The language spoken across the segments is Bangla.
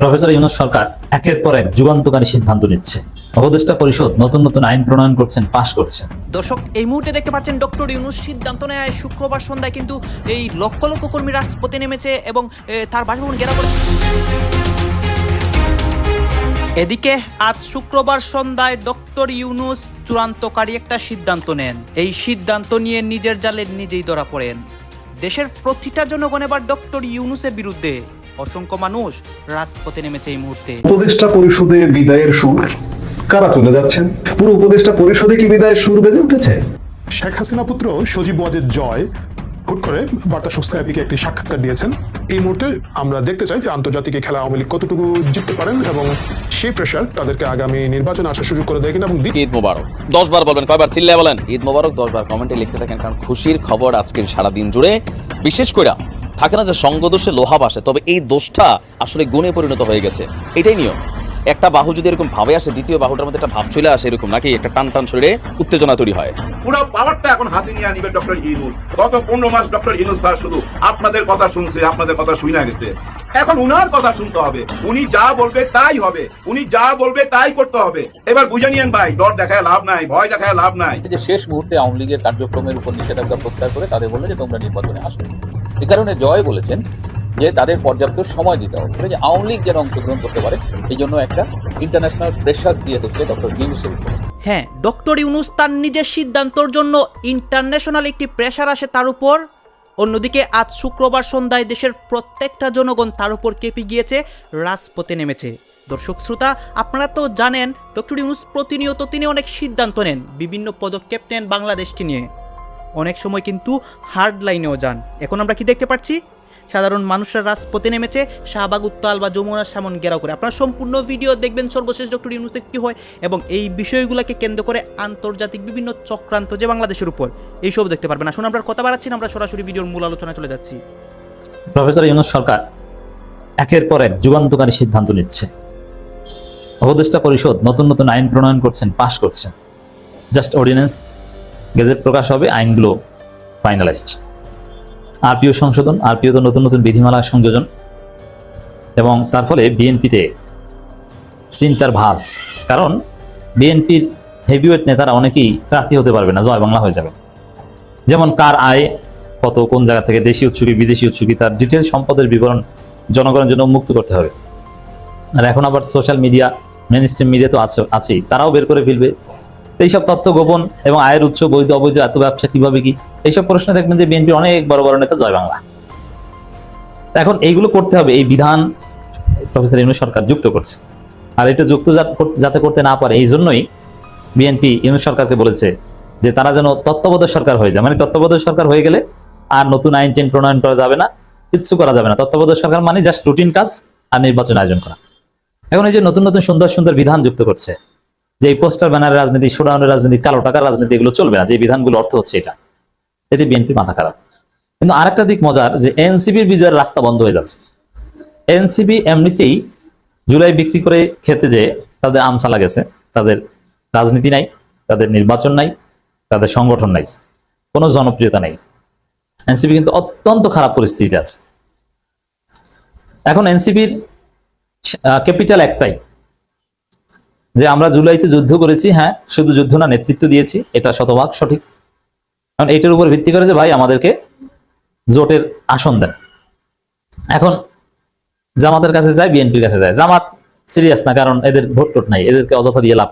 প্রফেসর ইউনুস সরকার একের পর এক যুগান্তকারী সিদ্ধান্ত নিচ্ছে। উপদেষ্টা পরিষদ নতুন নতুন আইন প্রণয়ন করছেন, পাশ করছেন। দর্শক, এই মুহূর্তে দেখতে পাচ্ছেন ডক্টর ইউনুস সিদ্ধান্ত নেয় শুক্রবার সন্ধ্যায়, কিন্তু এই লক্ষ লক্ষ কর্মী রাজপথে নেমেছে এবং তার বাসভবন ঘেরাও করে। এদিকে আজ শুক্রবার সন্ধ্যায় ডক্টর ইউনুস চূড়ান্তকারী একটা সিদ্ধান্ত নেন। এই সিদ্ধান্ত নিয়ে নিজের জালে নিজেই ধরা পড়েন। দেশের প্রতিটা জনগণ এবার ডক্টর ইউনুসের বিরুদ্ধে অসংখ্য মানুষ রাজপথে নেমেছে এই মুহূর্তে। উপদেষ্টা পরিষদে বিদায়ের সুর কারা চলে যাচ্ছেন? পুরো উপদেষ্টা পরিষদে কি বিদায়ের সুর বেজে উঠেছে? শেখ হাসিনা পুত্র সজীব ওয়াজেদ জয় হুট করে বার্তা সংস্থা অ্যাপিকে একটি সাক্ষাৎকার দিয়েছেন। এই মুহূর্তে আমরা দেখতে চাই যে আন্তর্জাতিক খেলা আওয়ামী লীগ কতটুকু জিততে পারেন এবং সেই প্রেশার তাদেরকে আগামী নির্বাচনে আসার সুযোগ করে দেয় কিনা এবং ঈদ মোবারক। দশ বার বলবেন কয়বার চিল্লায় বলেন? ঈদ মোবারক দশ বার কমেন্টে লিখতে থাকেন কারণ খুশির খবর আজকের সারাদিন জুড়ে। বিশেষ করে থাকে না যে সঙ্গ দোষে লোহা বাসে তবে এই দোষটা আসলে গুণে পরিণত হয়ে গেছে। এটাই নিয়ম। একটা বাহু যদি এরকম ভাবে আসে, দ্বিতীয় বাহুটার মধ্যে একটা ভাব চলে আসে এরকম, নাকি একটা টান টান শরীরে উত্তেজনা তৈরি হয়? পুরো পাওয়ারটা এখন হাতে নিয়ে নিবে ডক্টর ইনুস গত পনেরো মাস ডক্টর ইনুস স্যার শুধু আপনাদের কথা শুনছে, আপনাদের কথা শুনে গেছে। এখন উনার কথা শুনতে হবে। উনি যা বলবে তাই হবে। উনি যা বলবে তাই করতে হবে। এবার বুঝে নিয়েন ভাই ডর দেখায় লাভ নাই ভয় দেখায় লাভ নাই। যে শেষ মুহূর্তে আওয়ামী লীগের কার্যক্রমের উপর নিষেধাজ্ঞা প্রত্যাহার করে তাদের বলল যে তোমরা নির্বাচনে আসো। এ কারণে জয় বলেছেন যে তাদের পর্যাপ্ত সময় দিতে হবে। যে আওয়ামী লীগ যেন অংশগ্রহণ করতে পারে এই জন্য একটা ইন্টারন্যাশনাল প্রেশার দিয়ে হচ্ছে ডক্টর ইউনুসের উপর। হ্যাঁ ডক্টর ইউনুস তার নিজের সিদ্ধান্তর জন্য ইন্টারন্যাশনাল একটি প্রেশার আসে তার উপর। অন্যদিকে আজ শুক্রবার সন্ধ্যায় দেশের প্রত্যেকটা জনগণ তার উপর কেঁপে গিয়েছে, রাজপথে নেমেছে। দর্শক শ্রোতা, আপনারা তো জানেন, ডক্টর ইউনুস প্রতিনিয়ত তিনি অনেক সিদ্ধান্ত নেন, বিভিন্ন পদক্ষেপ নেন বাংলাদেশকে নিয়ে। অনেক সময় কিন্তু হার্ড লাইনেও যান। এখন আমরা কি দেখতে পাচ্ছি? সাধারণ মানুষরা রাজপথে নেমেছে শাহবাগ, উত্তাল বা যমুনার সামন ঘেরাও করে। আপনারা সম্পূর্ণ ভিডিও দেখবেন সর্বশেষ ডক্টর ইউনুসের কী হয় এবং এই বিষয়গুলোকে কেন্দ্র করে আন্তর্জাতিক বিভিন্ন চক্রান্ত যে বাংলাদেশের উপর, এইসব দেখতে পারবেন। আসুন আমরা কথা বাড়াচ্ছি না আমরা সরাসরি ভিডিওর মূল আলোচনা চলে যাচ্ছি। প্রফেসর ইউনুস সরকার, একের পর এক যুগান্তকারী সিদ্ধান্ত নিচ্ছে। উপদেষ্টা পরিষদ নতুন নতুন আইন প্রণয়ন করছেন, পাশ করছেন। জাস্ট অর্ডিন্যান্স গেজেট প্রকাশ হবে, আইনগুলো ফাইনালাইজড। আরপিও সংশোধন আরপিও তো নতুন নতুন বিধিমালা সংযোজন। এবং তার ফলে বিএনপিতে চিন্তার ভাস কারণ বিএনপির হেভিওয়েট নেতারা অনেকেই প্রার্থী হতে পারবে না, জয় বাংলা হয়ে যাবে। যেমন কার আয়, কত, কোন জায়গা থেকে দেশি উৎসুকি, বিদেশি উৎসুকি, তার ডিটেল সম্পদের বিবরণ জনগণের জন্য মুক্ত করতে হবে। আর এখন আবার social media mainstream media তো আছে, আছেই, তারাও বের করে ফেলবে। এইসব তথ্য গোপন এবং আয়ের উৎস, বৈধ, অবৈধ, এত ব্যবসা কীভাবে কি? এইসব প্রশ্ন দেখবেন যে বিএনপির অনেক বড় বড় নেতা জয় বাংলা। এখন এইগুলো করতে হবে, এই বিধান প্রফেসর ইউনুস সরকার যুক্ত করছে। আর এটা যুক্ত যাতে করতে না পারে, এই জন্যই বিএনপি ইউনুস সরকারকে বলেছে যে তারা যেন তত্ত্বাবধায়ক সরকার হয়ে যায়। মানে তত্ত্বাবধায়ক সরকার হয়ে গেলে আর নতুন আইন টেন প্রণয়ন করা যাবে না, কিচ্ছু করা যাবে না। তত্ত্বাবধায়ক সরকার মানে জাস্ট রুটিন কাজ আর নির্বাচন আয়োজন করা। এখন এই যে নতুন নতুন সুন্দর সুন্দর বিধান যুক্ত করছে, যে এই পোস্টার ব্যানারের রাজনীতি, শোডাউনের রাজনীতি, কালো টাকার রাজনীতি, এগুলো চলবে না, যে বিধানগুলো অর্থ হচ্ছে এটা। এতে বিএনপি মাথা খারাপ। কিন্তু আরেকটা দিক মজার, যে এনসিবির বিজয়ের রাস্তা বন্ধ হয়ে যাচ্ছে। এনসিবি এমনিতেই জুলাই বিক্রি করে খেতে যে তাদের আমসা লাগেছে তাদের রাজনীতি নাই, তাদের নির্বাচন নাই, তাদের সংগঠন নাই, কোনো জনপ্রিয়তা নাই। এনসিবি কিন্তু অত্যন্ত খারাপ পরিস্থিতিতে আছে। এখন এনসিবির ক্যাপিটাল একটাই। যে আমরা জুলাইতে যুদ্ধ করেছি হ্যাঁ শুধু যুদ্ধ না, নেতৃত্ব দিয়েছি, এটা শতভাগ সঠিক। কারণ এটার উপর ভিত্তি করে যে ভাই আমাদেরকে জোটের আসন দেন। এখন জামাতের কাছে যায়, বিএনপির কাছে যায়। জামাত সিরিয়াস না, কারণ এদের ভোট টোট নাই, এদেরকে অযথা দিয়ে লাভ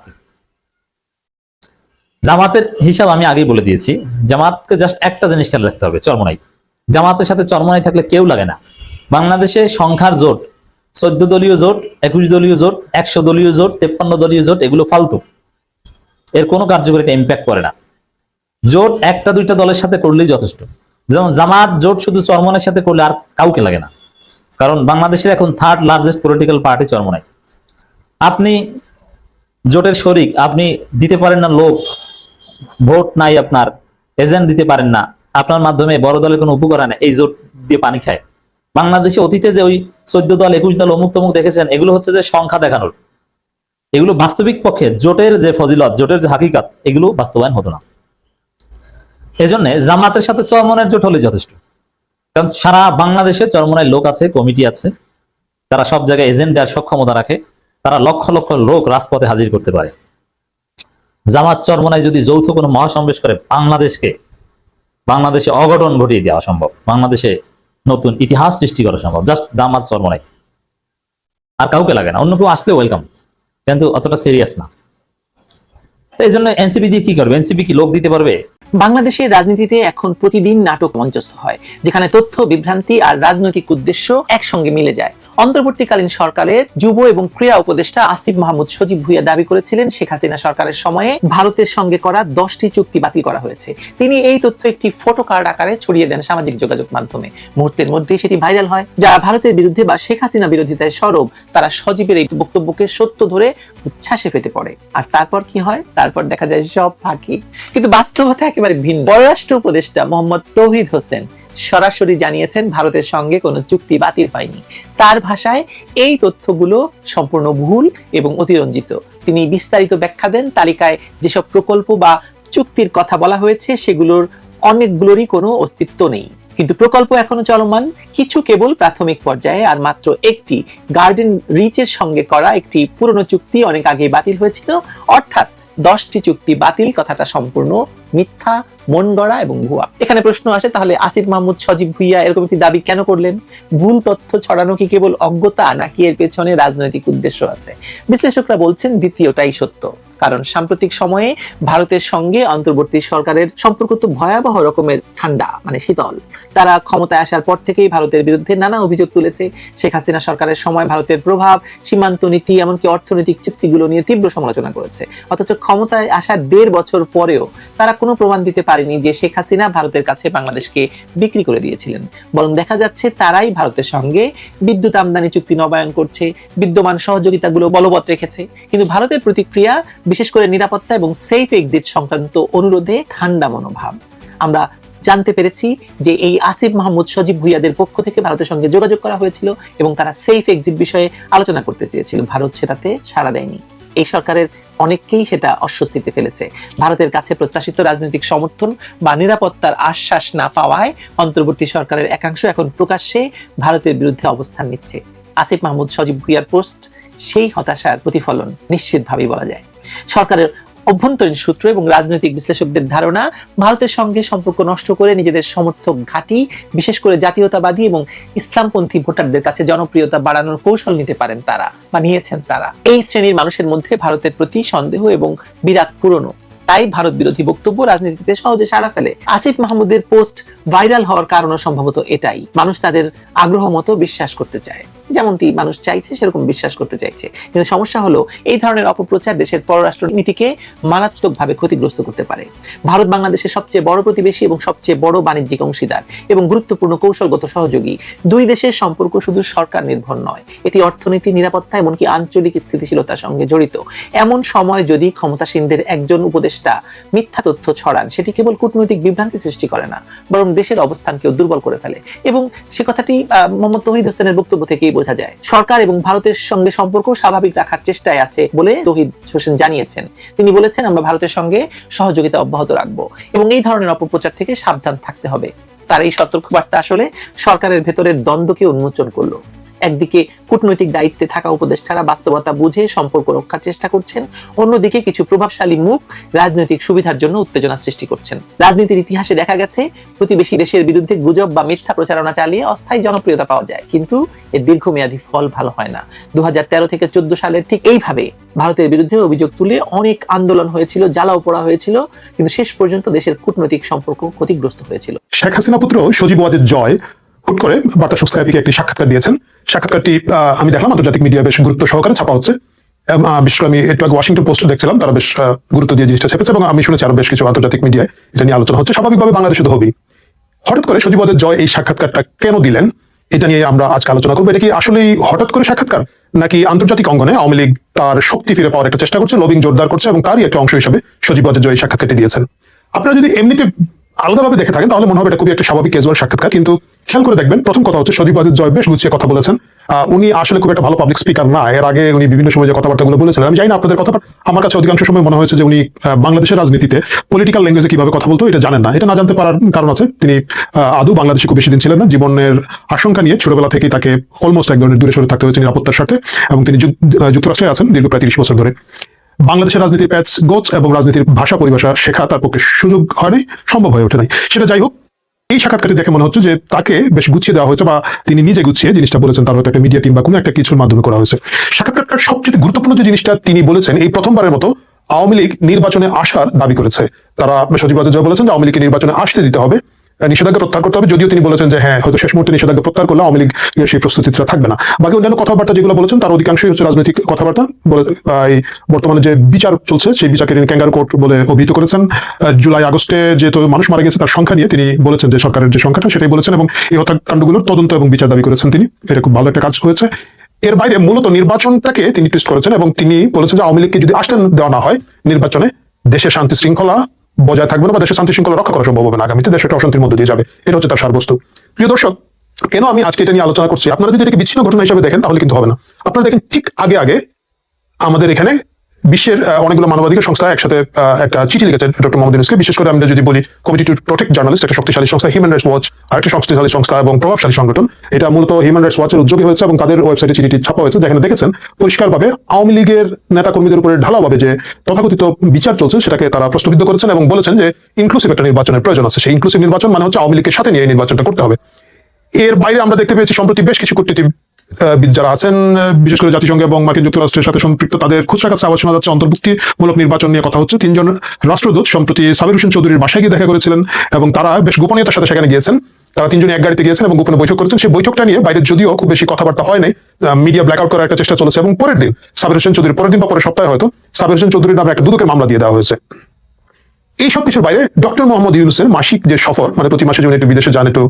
জামাতের হিসাব আমি আগেই বলে দিয়েছি, জামাতকে জাস্ট একটা জিনিস খেয়াল রাখতে হবে, চরমনাই। জামাতের সাথে চরমনাই থাকলে কেউ লাগে না। বাংলাদেশে সংখ্যার জোট, চোদ্দ দলীয় জোট, একুশ দলীয় জোট, একশো দলীয় জোট, তেপ্পান্ন দলীয় জোট, এগুলো ফালতু। এর কোনো কার্যকরিতা ইম্প্যাক্ট করে না। জোট একটা দুইটা দলের সাথে করলেই যথেষ্ট। যেমন জামাত, জোট শুধু চরমনের সাথে করলে আর কাউকে লাগে না। কারণ বাংলাদেশের এখন third largest political party Charmonai. আপনি জোটের শরিক, আপনি দিতে পারেন না লোক, ভোট নাই আপনার এজেন্ট দিতে পারেন না, আপনার মাধ্যমে বড় দলের কোনো উপকার হয় না, এই জোট দিয়ে পানি খায়। বাংলাদেশে অতীতে যে ওই চোদ্দ দল, একুশ দল অমুক তমুক দেখেছেন, এগুলো হচ্ছে যে সংখ্যা দেখানোর। এগুলো বাস্তবিক পক্ষে জোটের যে ফজিলত, জোটের যে হাকিকাত, এগুলো বাস্তবায়ন হতো না। এজন্য জামাতের সাথে চরমনের জোট হলে যথেষ্ট। কারণ সারা বাংলাদেশে চরমনায় লোক আছে, কমিটি আছে। তারা সব জায়গায় এজেন্ট দেওয়ার সক্ষমতা রাখে। তারা লক্ষ লক্ষ লোক রাজপথে হাজির করতে পারে। জামাত চরমনায় যদি যৌথ কোনো মহাসমাবেশ করে, বাংলাদেশকে, বাংলাদেশে অঘটন ঘটিয়ে দেওয়া সম্ভব। বাংলাদেশে নতুন ইতিহাস সৃষ্টি করা সম্ভব। জাস্ট জামাত চরমনাই। আর কাউকে লাগে না। অন্য কেউ আসলে ওয়েলকাম। কিন্তু অতটা সিরিয়াস না। এই জন্য এনসিপি দিয়ে কি করবে? এনসিপি কি লোক দিতে পারবে? বাংলাদেশের রাজনীতিতে এখন প্রতিদিন নাটক মঞ্চস্থ হয়, যেখানে তথ্য, বিভ্রান্তি আর রাজনৈতিক উদ্দেশ্য একসঙ্গে মিলে যায়। অন্তর্বর্তীকালীন সরকারের যুব এবং ক্রীড়া উপদেষ্টা আসিফ মাহমুদ সজীব ভুইয়া দাবি করেছিলেন, শেখ হাসিনা সরকারের সময়ে ভারতের সঙ্গে করা দশটি চুক্তি বাতিল করা হয়েছে। তিনি এই তথ্য একটি ফটো কার্ড আকারে ছড়িয়ে দেন সামাজিক যোগাযোগ মাধ্যমে। মুহূর্তের মধ্যেই সেটি ভাইরাল হয়। যারা ভারতের বিরুদ্ধে বা শেখ হাসিনা বিরোধিতায় সরব, তারা সজীবের এই বক্তব্যকে সত্য ধরে উচ্ছ্বাসে ফেটে পড়ে। আর তারপর কি হয়? তারপর দেখা যায় সব ফাঁকি। কিন্তু বাস্তবতা একেবারে ভিন্ন। পররাষ্ট্র উপদেষ্টা মোহাম্মদ তৌহিদ হোসেন সরাসরি জানিয়েছেন ভারতের সঙ্গে কোনো চুক্তি বাতিল হয়নি। তার ভাষায় এই তথ্যগুলো সম্পূর্ণ ভুল এবং অতিরঞ্জিত। তিনি বিস্তারিত ব্যাখ্যা দেন, তালিকায় যেসব প্রকল্প বা চুক্তির কথা বলা হয়েছে সেগুলোর অনেকগুলোরই কোনো অস্তিত্ব নেই। কিন্তু প্রকল্প এখনও চলমান। কিছু কেবল প্রাথমিক পর্যায়ে আর মাত্র একটি গার্ডেন রিচের সঙ্গে করা একটি পুরনো চুক্তি অনেক আগে বাতিল হয়েছিল। অর্থাৎ দশটি চুক্তি বাতিল, কথাটা সম্পূর্ণ মিথ্যা মন গড়া এবং ভুয়া। এখানে প্রশ্ন আসে, তাহলে আসিফ মাহমুদ, সজীব ভুইয়া এরকম একটি দাবি কেন করলেন? ভুল তথ্য ছড়ানো কি কেবল অজ্ঞতা, নাকি এর পেছনে রাজনৈতিক উদ্দেশ্য আছে? বিশ্লেষকরা বলছেন, দ্বিতীয়টাই সত্য। কারণ সাম্প্রতিক সময়ে ভারতের সঙ্গে অন্তর্বর্তী সরকারের সম্পর্ক তো ভয়াবহ রকমের ঠান্ডা মানে শীতল। তারা ক্ষমতায় আসার পর থেকেই ভারতের বিরুদ্ধে নানা অভিযোগ তুলেছে। শেখ হাসিনা সরকারের সময় ভারতের প্রভাব, সীমান্ত নীতি, এমনকি অর্থনৈতিক চুক্তিগুলো নিয়ে তীব্র সমালোচনা করেছে। অথচ ক্ষমতায় আসার দেড় বছর পরেও তারা কোনো প্রমাণ দিতে পারেনি যে শেখ হাসিনা ভারতের কাছে বাংলাদেশকে বিক্রি করে দিয়েছিলেন। বরং দেখা যাচ্ছে তারাই ভারতের সঙ্গে বিদ্যুৎ আমদানি চুক্তি নবায়ন করছে, বিদ্যমান সহযোগিতাগুলো বলবৎ রেখেছে। কিন্তু ভারতের প্রতিক্রিয়া বিশেষ করে নিরাপত্তা এবং সেফ এক্সিট সংক্রান্ত অনুরোধে ঠান্ডা মনোভাব। আমরা জানতে পেরেছি যে এই আসিফ মাহমুদ সজীব ভুইয়াদের পক্ষ থেকে ভারতের সঙ্গে যোগাযোগ করা হয়েছিল এবং তারা সেফ এক্সিট বিষয়ে আলোচনা করতে চেয়েছিল। ভারত সেটাতে সাড়া দেয়নি। এই সরকারের অনেককেই সেটা অস্বস্তিতে ফেলেছে। ভারতের কাছে প্রত্যাশিত রাজনৈতিক সমর্থন বা নিরাপত্তার আশ্বাস না পাওয়ায় অন্তর্বর্তী সরকারের একাংশ এখন প্রকাশ্যে ভারতের বিরুদ্ধে অবস্থান নিচ্ছে। আসিফ মাহমুদ সজীব ভুইয়ার পোস্ট সেই হতাশার প্রতিফলন নিশ্চিতভাবেই বলা যায়। সরকারের অভ্যন্তরীণ সূত্র এবং রাজনৈতিক বিশ্লেষকদের ধারণা, ভারতের সঙ্গে সম্পর্ক নষ্ট করে নিজেদের সমর্থক ঘাঁটি, বিশেষ করে জাতীয়তাবাদী এবং ইসলামপন্থী ভোটারদের কাছে জনপ্রিয়তা বাড়ানোর কৌশল নিতে পারেন তারা, বা নিয়েছেন তারা। এই শ্রেণির মানুষের মধ্যে ভারতের প্রতি সন্দেহ এবং বিরাট পুরনো। তাই ভারত বিরোধী বক্তব্য রাজনীতিতে সহজে সাড়া ফেলে। আসিফ মাহমুদের পোস্ট ভাইরাল হওয়ার কারণও সম্ভবত এটাই। মানুষ তাদের আগ্রহ মতো বিশ্বাস করতে চায়। যেমনটি মানুষ চাইছে, সেরকম বিশ্বাস করতে চাইছে। কিন্তু সমস্যা হলো, এই ধরনের অপপ্রচার দেশের পররাষ্ট্র নীতিকে মারাত্মকভাবে ক্ষতিগ্রস্ত করতে পারে। ভারত বাংলাদেশের সবচেয়ে বড় প্রতিবেশী এবং সবচেয়ে বড় বাণিজ্যিক অংশীদার এবং গুরুত্বপূর্ণ কৌশলগত সহযোগী। দুই দেশের সম্পর্ক শুধু সরকার নির্ভর নয়, এটি অর্থনীতি নিরাপত্তা এমনকি আঞ্চলিক স্থিতিশীলতার সঙ্গে জড়িত। এমন সময় যদি ক্ষমতাসীনদের একজন উপদেষ্টা মিথ্যা তথ্য ছড়ান, সেটি কেবল কূটনৈতিক বিভ্রান্তি সৃষ্টি করে না, বরং দেশের অবস্থানকেও দুর্বল করে ফেলে। এবং সে কথাটি মোহাম্মদ তহিদ হোসেনের বক্তব্য থেকেই বোঝা যায়। সরকার এবং ভারতের সঙ্গে সম্পর্ক স্বাভাবিক রাখার চেষ্টায় আছে বলে তহিদ হোসেন জানিয়েছেন। তিনি বলেছেন, আমরা ভারতের সঙ্গে সহযোগিতা অব্যাহত রাখব এবং এই ধরনের অপপ্রচার থেকে সাবধান থাকতে হবে। তার এই সতর্কবার্তা আসলে সরকারের ভেতরের দ্বন্দ্বকে উন্মোচন করল। একদিকে কূটনৈতিক দায়িত্বে থাকা উপদেষ্টারা বাস্তবতা বুঝে সম্পর্ক রক্ষার চেষ্টা করছেন, অন্যদিকে কিছু প্রভাবশালী মুখ রাজনৈতিক সুবিধার জন্য উত্তেজনা সৃষ্টি করছেন। রাজনীতির ইতিহাসে দেখা গেছে, প্রতিবেশী দেশের বিরুদ্ধে গুজব বা মিথ্যা প্রচারণা চালিয়ে অস্থায়ী জনপ্রিয়তা পাওয়া যায়, কিন্তু এর দীর্ঘমেয়াদী ফল ভালো হয় না। দু থেকে চোদ্দ সালের ঠিক এইভাবে ভারতের বিরুদ্ধে অভিযোগ তুলে অনেক আন্দোলন হয়েছিল, জ্বালাও পড়া হয়েছিল, কিন্তু শেষ পর্যন্ত দেশের কূটনৈতিক সম্পর্ক ক্ষতিগ্রস্ত হয়েছিল। শেখ হাসিনা পুত্র সজীব জয় হুট করে বার্তা সংস্থা একটি সাক্ষাৎকার দিয়েছেন। সাক্ষাৎকারটি আমি দেখলাম, আন্তর্জাতিক মিডিয়া বেশ গুরুত্ব সহকারে ছাপা হচ্ছে। বিশেষ করে আমি আগে ওয়াশিংটন পোস্ট দেখছিলাম, তারা বেশ গুরুত্ব দিয়ে জিনিসটা ছেপেছে এবং আমি শুনেছি আরও বেশ কিছু আন্তর্জাতিক মিডিয়ায় এটা নিয়ে আলোচনা হচ্ছে। স্বাভাবিকভাবে বাংলাদেশে তো হবেই। হঠাৎ করে সজীব ওয়াজেদ জয় এই সাক্ষাৎকারটা কেন দিলেন? এটা নিয়ে আমরা আজকে আলোচনা করব। এটা কি আসলেই হঠাৎ করে সাক্ষাৎকার? নাকি আন্তর্জাতিক অঙ্গনে আওয়ামী লীগ তার শক্তি ফিরে পাওয়ার একটা চেষ্টা করছে, লবিং জোরদার করছে এবং তারই একটা অংশ হিসেবে সজীব জয় এই সাক্ষাৎকারটি দিয়েছেন? আপনারা যদি এমনিতে আলাদাভাবে দেখে থাকেন, তাহলে মনে হবে এটা খুবই একটা স্বাভাবিক ক্যাজুয়াল সাক্ষাৎকার। কিন্তু খেয়াল করে দেখবেন, প্রথম কথা হচ্ছে সজীব ওয়াজেদ জয় বেশ গুছিয়ে কথা বলেছেন। উনি আসলে খুব একটা ভালো পাবলিক স্পিকার না। এর আগে উনি বিভিন্ন সময় যে কথাবার্তাগুলো বলেছিলেন, আমি জানি না আপনাদের কথা আমার কাছে অধিকাংশ সময় মনে হয়েছে যে উনি বাংলাদেশের রাজনীতিতে পলিটিক্যাল ল্যাঙ্গুয়েজে কীভাবে কথা বলতো এটা জানেন না। এটা না জানতে পারার কারণ আছে, তিনি আদৌ বাংলাদেশে খুব বেশি দিন ছিলেন না। জীবনের আশঙ্কা নিয়ে ছোটবেলা থেকেই তাকে অলমোস্ট এক ধরনের দূরে সরে থাকতে হয়েছে নিরাপত্তার সাথে এবং তিনি যুক- যুক্তরাষ্ট্রে আছেন দীর্ঘ প্রায় তিরিশ বছর ধরে। বাংলাদেশের রাজনীতির প্যাচ গোচ এবং রাজনীতির ভাষা পরিভাষা শেখা তার পক্ষে সুযোগ হয়নি, সম্ভব হয়ে ওঠে নাই সেটা যাই হোক, এই সাক্ষাৎকারটি দেখে মনে হচ্ছে যে তাকে বেশ গুছিয়ে দেওয়া হয়েছে বা তিনি নিজে গুছিয়ে জিনিসটা বলেছেন, তার হয়তো একটা মিডিয়া টিম বা কোনো একটা কিছুর মাধ্যমে করা হয়েছে। সাক্ষাৎকারটার সবচেয়ে গুরুত্বপূর্ণ যে জিনিসটা তিনি বলেছেন, এই প্রথমবারের মতো আওয়ামী লীগ নির্বাচনে আসার দাবি করেছে। তারা সচিব বলেছেন যে আওয়ামী লীগকে নির্বাচনে আসতে দিতে হবে। নিষেধাজ্ঞা প্রত্যাহার করতে হবে। যদিও তিনি বলেছেন যে হ্যাঁ হয়তো শেষ মুহূর্তে নিষেধাজ্ঞা প্রত্যাহার করলে আওয়ামী লীগ সেই প্রস্তুতিটা থাকবে না। বাকি অন্যান্য কথাবার্তা যেগুলো বলেছেন, তার অধিকাংশই হচ্ছে রাজনৈতিক কথাবার্তা। এই বর্তমানে যে বিচার চলছে, সেই বিচারকে তিনি ক্যাঙ্গারু কোর্ট বলে অভিহিত করেছেন। জুলাই, আগস্টে যে তো মানুষ মারা গেছে, তার সংখ্যা নিয়ে তিনি বলেছেন যে, সরকারের যে সংখ্যাটা, সেটাই বলেছেন এবং এই হত্যাকাণ্ডগুলোর তদন্ত এবং বিচার দাবি করেছেন তিনি। এটা খুব ভালো একটা কাজ হয়েছে। এর বাইরে মূলত নির্বাচনটাকে তিনি টুইস্ট করেছেন এবং তিনি বলেছেন যে, আওয়ামী লীগকে যদি আসতে দেওয়া না হয় নির্বাচনে দেশের শান্তি শৃঙ্খলা বজায় থাকবে না বা দেশের শান্তি শৃঙ্খলা রক্ষা করা সম্ভব হবে না। আগামীতে দেশ একটা অশান্তির মধ্যে দিয়ে যাবে। এটা হচ্ছে তার সারবস্তু। প্রিয় দর্শক, কেন আমি আজকে এটা নিয়ে আলোচনা করছি? আপনারা যদি এটাকে বিচ্ছিন্ন ঘটনা হিসাবে দেখেন, তাহলে কিন্তু হবে না। আপনারা দেখেন, ঠিক আগে আগে আমাদের এখানে বিশ্বের অনেকগুলো মানবাধিকার সংস্থা একসাথে একটা চিঠি লিখেছেন ডক্টর মোহাম্মদ ইউনুসকে। বিশেষ করে আমরা যদি বলি, কমিটি টু প্রোটেক্ট জার্নালিস্ট, একটা শক্তিশালী সংস্থা হিউম্যান রাইটস ওয়াচ আর একটা শক্তিশালী সংস্থা এবং প্রভাবশালী সংগঠন। এটা মূলত হিউম্যান রাইটস ওয়াচের উদ্যোগী হয়েছে এবং তাদের ওয়েবসাইটে চিঠিটি ছাপা হয়েছে। যেখানে দেখেছেন, পরিষ্কারভাবে আওয়ামী লীগের নেতা কর্মীদের উপরে ঢালাওভাবে যে তথাকথিত বিচার চলছে, সেটাকে তারা প্রশ্নবিদ্ধ করেছেন এবং বলেছেন যে ইনক্লুসিভ একটা নির্বাচনের প্রয়োজন আছে। সেই ইনক্লুসিভ নির্বাচন মানে হচ্ছে আওয়ামী লীগের সাথে নিয়ে নির্বাচনটা করতে হবে। এর বাইরে আমরা দেখতে পেয়েছি, সম্প্রতি বেশ কিছু বিদ যারা আছেন বিশেষ করে জাতিসংঘ এবং মার্কিন যুক্তরাষ্ট্রের সাথে সম্পৃক্ত, তাদের খুচরা কাছে আবার শোনা যাচ্ছে। অন্তর্ভুক্তিমূলক নির্বাচন নিয়ে কথা হচ্ছে। তিনজন রাষ্ট্রদূত, সম্প্রতি সাবির হোসেন চৌধুরীর বাসায় গিয়ে দেখা করেছিলেন এবং তারা বেশ গোপনীয়তার সাথে সেখানে গিয়েছেন। তারা তিনজন এক গাড়িতে গিয়েছেন এবং গোপনে বৈঠক করেছেন। সেই বৈঠকটা নিয়ে বাইরে যদিও খুব বেশি কথাবার্তা হয় নাই। মিডিয়া ব্ল্যাকআউট করার একটা চেষ্টা চলেছে এবং পরের দিন সাবির হোসেন চৌধুরী পরের দিন বা পরের সপ্তাহে হয়তো সাবির হোসেন চৌধুরীর নামে একটা দুদকের মামলা দিয়ে দেওয়া হয়েছে। এই সব কিছুর বাইরে ডক্টর মোহাম্মদ ইউনুসের মাসিক যে সফর মানে প্রতি মাসে যে উনি একটু বিদেশে যান, একটু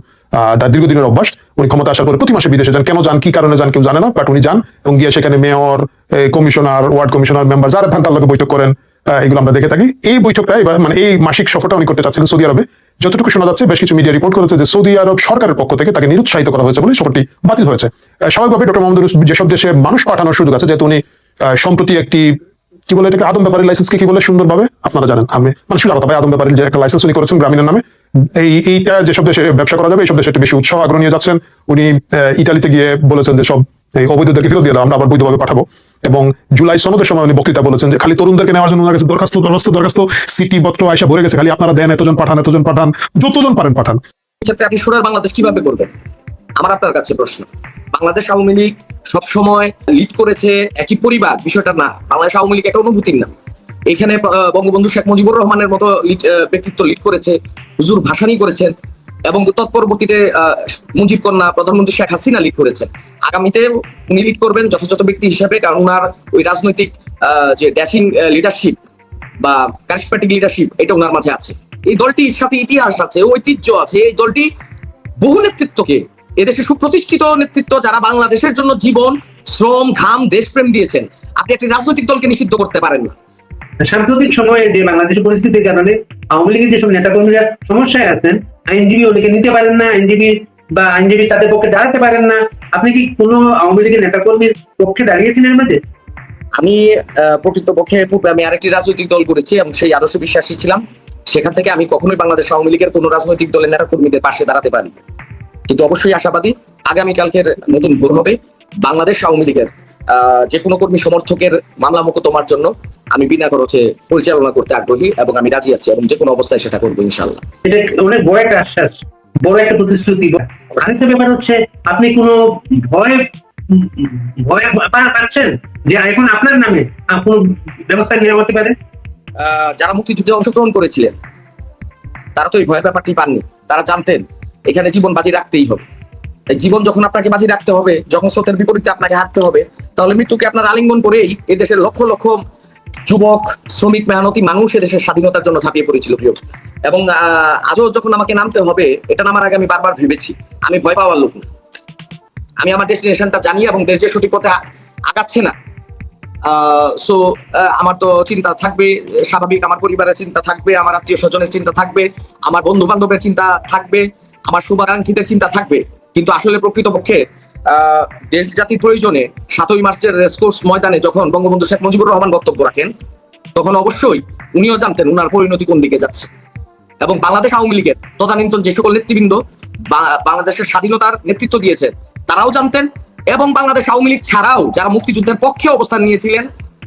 তার দীর্ঘদিনের অভ্যাস, উনি ক্ষমতা আসার পরে প্রতি মাসে বিদেশে যান। কেন যান, কি কারণে যান, কেউ জানে না বাট উনি যান, এবং গিয়ে সেখানে mayor commissioner ward commissioner member যারা ফ্যান তার বৈঠক করেন। এগুলো আমরা দেখে থাকি। এই বৈঠকটা এবার মানে এই মাসিক সফরটা উনি করতে চাচ্ছিলেন সৌদি আরবে। যতটুকু শোনা যাচ্ছে, বেশ কিছু মিডিয়া রিপোর্ট করেছে যে সৌদি আরব সরকারের পক্ষ থেকে তাকে নিরুৎসাহিত করা হয়েছে বলে সফরটি বাতিল হয়েছে। স্বাভাবিকভাবে ডক্টর মোহাম্মদ যেসব দেশে মানুষ পাঠানোর সুযোগ আছে, যেহেতু উনি সম্প্রতি একটি, কি বলে এটাকে, আদম ব্যাপারের লাইসেন্সকে কি বলে, সুন্দরভাবে, আপনারা জানেন, আমি মানে শুধু আলাদা ভাই, আদম ব্যাপারের যে একটা লাইসেন্স উনি করেছেন গ্রামীণের নামে এই, এইটা যেসব দেশে ব্যবসা করা যাবে এইসব দেশে বেশি উৎসাহ, আগ্রহ নিয়ে যাচ্ছেন। উনি ইতালিতে গিয়ে বলেছেন যে সব, এই অবৈধদেরকে ফেরত দিয়ে দাও, আমরা আবার বৈধভাবে পাঠাবো। এবং জুলাই সনদের সময় উনি বক্তৃতা বলেছেন যে খালি তরুণদেরকে নেওয়ার জন্য ওনার কাছে দরখাস্ত দরখাস্ত দরখাস্ত, সিটি পত্র আয়সা ভরে গেছে, খালি আপনারা দেন, এতজন পাঠান এতজন পাঠান, যতজন পারেন পাঠান। ক্ষেত্রে আপনি সোনার বাংলাদেশ কীভাবে করবেন? আমার আপনার কাছে প্রশ্ন। বাংলাদেশ আওয়ামী লীগ সবসময় লিড করেছে একই পরিবার, বিষয়টা না। বাংলাদেশ আওয়ামী লীগ একটা অনুভূতির নাম। এখানে বঙ্গবন্ধু শেখ মুজিবুর রহমানের মতো ব্যক্তিত্ব লিড করেছে, হুজুর ভাসানি করেছেন এবং তৎপরবর্তীতে মুজিব কন্যা, প্রধানমন্ত্রী শেখ হাসিনা লিড করেছেন। আগামীতে উনি লিড করবেন যথাযথ ব্যক্তি হিসেবে, কারণ ওনার ওই রাজনৈতিক যে ড্যাশিং লিডারশিপ বা কারিশমেটিক লিডারশিপ এটা ওনার মাঝে আছে। এই দলটির সাথে ইতিহাস আছে, ঐতিহ্য আছে, এই দলটি বহু নেতৃত্বকে, এদেশে সুপ্রতিষ্ঠিত নেতৃত্ব যারা বাংলাদেশের জন্য জীবন, শ্রম, ঘাম, দেশপ্রেম দিয়েছেন, আপনি একটি রাজনৈতিক দলকে নিষিদ্ধ করতে পারেন না। সাম্প্রতিক সময়ে যে বাংলাদেশের পরিস্থিতির কারণে আওয়ামী লীগের যেসব নেতাকর্মীরা সমস্যায় আছেন, আইনজীবী ওদেরকে নিতে পারেন না, আইনজীবী বা আইনজীবী তাদের পক্ষে দাঁড়াতে পারেন না। আপনি কি কোনো আওয়ামী লীগের নেতাকর্মীর পক্ষে দাঁড়িয়েছিলেন এর মধ্যে? আমি প্রকৃতপক্ষে পূর্বে আমি আরেকটি রাজনৈতিক দল করেছি এবং সেই আদর্শ বিশ্বাসী ছিলাম। সেখান থেকে আমি কখনোই বাংলাদেশ আওয়ামী লীগের কোনো রাজনৈতিক দলের নেতা কর্মীদের পাশে দাঁড়াতে পারি কিন্তু অবশ্যই আশাবাদী, আগামীকালকের নতুন ভোর হবে বাংলাদেশ আওয়ামী লীগের। যে কোনো কর্মী সমর্থকের মামলা মোকদ্দমার জন্য আমি বিনা খরচে পরিচালনা করতে আগ্রহী এবং আমি রাজি আছি এবং যে কোনো অবস্থায় সেটা করব ইনশাল্লাহ এটা অনেক বড় একটা আশ্বাস বড় একটা প্রতিশ্রুতি। আরেকটা ব্যাপার হচ্ছে আপনি কোনো ভয় ভয় পাচ্ছেন যে এখন আপনার নামে কোনো ব্যবস্থা নেওয়া হতে পারে? যারা মুক্তিযুদ্ধে অংশগ্রহণ করেছিলেন তারা তো এই ভয়ের ব্যাপারটি পাননি। তারা জানতেন এখানে জীবন বাজি রাখতেই হবে। জীবন যখন আপনাকে বাজি রাখতে হবে যখন স্রোতের বিপরীতে আপনাকে হাঁটতে হবে তাহলে মৃত্যুকে আপনার আলিঙ্গন করেই এই দেশের লক্ষ লক্ষ যুবক, শ্রমিক, মেহনতি মানুষ এদেশের স্বাধীনতার জন্য ঝাঁপিয়ে পড়েছিল, প্রিয়। এবং আজও যখন আমাকে নামতে হবে, এটা নামার আগে আমি বারবার ভেবেছি। আমি ভয় পাওয়ার লোক না। আমি আমার ডেস্টিনেশনটা জানি এবং দেশ যে সঠিক পথে আগাচ্ছে না। সো আমার তো চিন্তা থাকবে, স্বাভাবিক আমার পরিবারের চিন্তা থাকবে, আমার আত্মীয় স্বজনের চিন্তা থাকবে, আমার বন্ধু বান্ধবের চিন্তা থাকবে, আমার শুভাকাঙ্ক্ষীদের চিন্তা থাকবে। কিন্তু আসলে প্রকৃতপক্ষে দেশ জাতির প্রয়োজনে সাতই মার্চের রেসকোর্স ময়দানে যখন বঙ্গবন্ধু শেখ মুজিবুর রহমান বক্তব্য রাখেন, তখন অবশ্যই উনিও জানতেন উনার পরিণতি কোন দিকে যাচ্ছে। এবং বাংলাদেশ আওয়ামী লীগের তদানীন্তন যে সকল নেতৃবৃন্দ বাংলাদেশের স্বাধীনতার নেতৃত্ব দিয়েছে, তারাও জানতেন এবং বাংলাদেশ আওয়ামী লীগ ছাড়াও যারা মুক্তিযুদ্ধের পক্ষে অবস্থান নিয়েছিলেন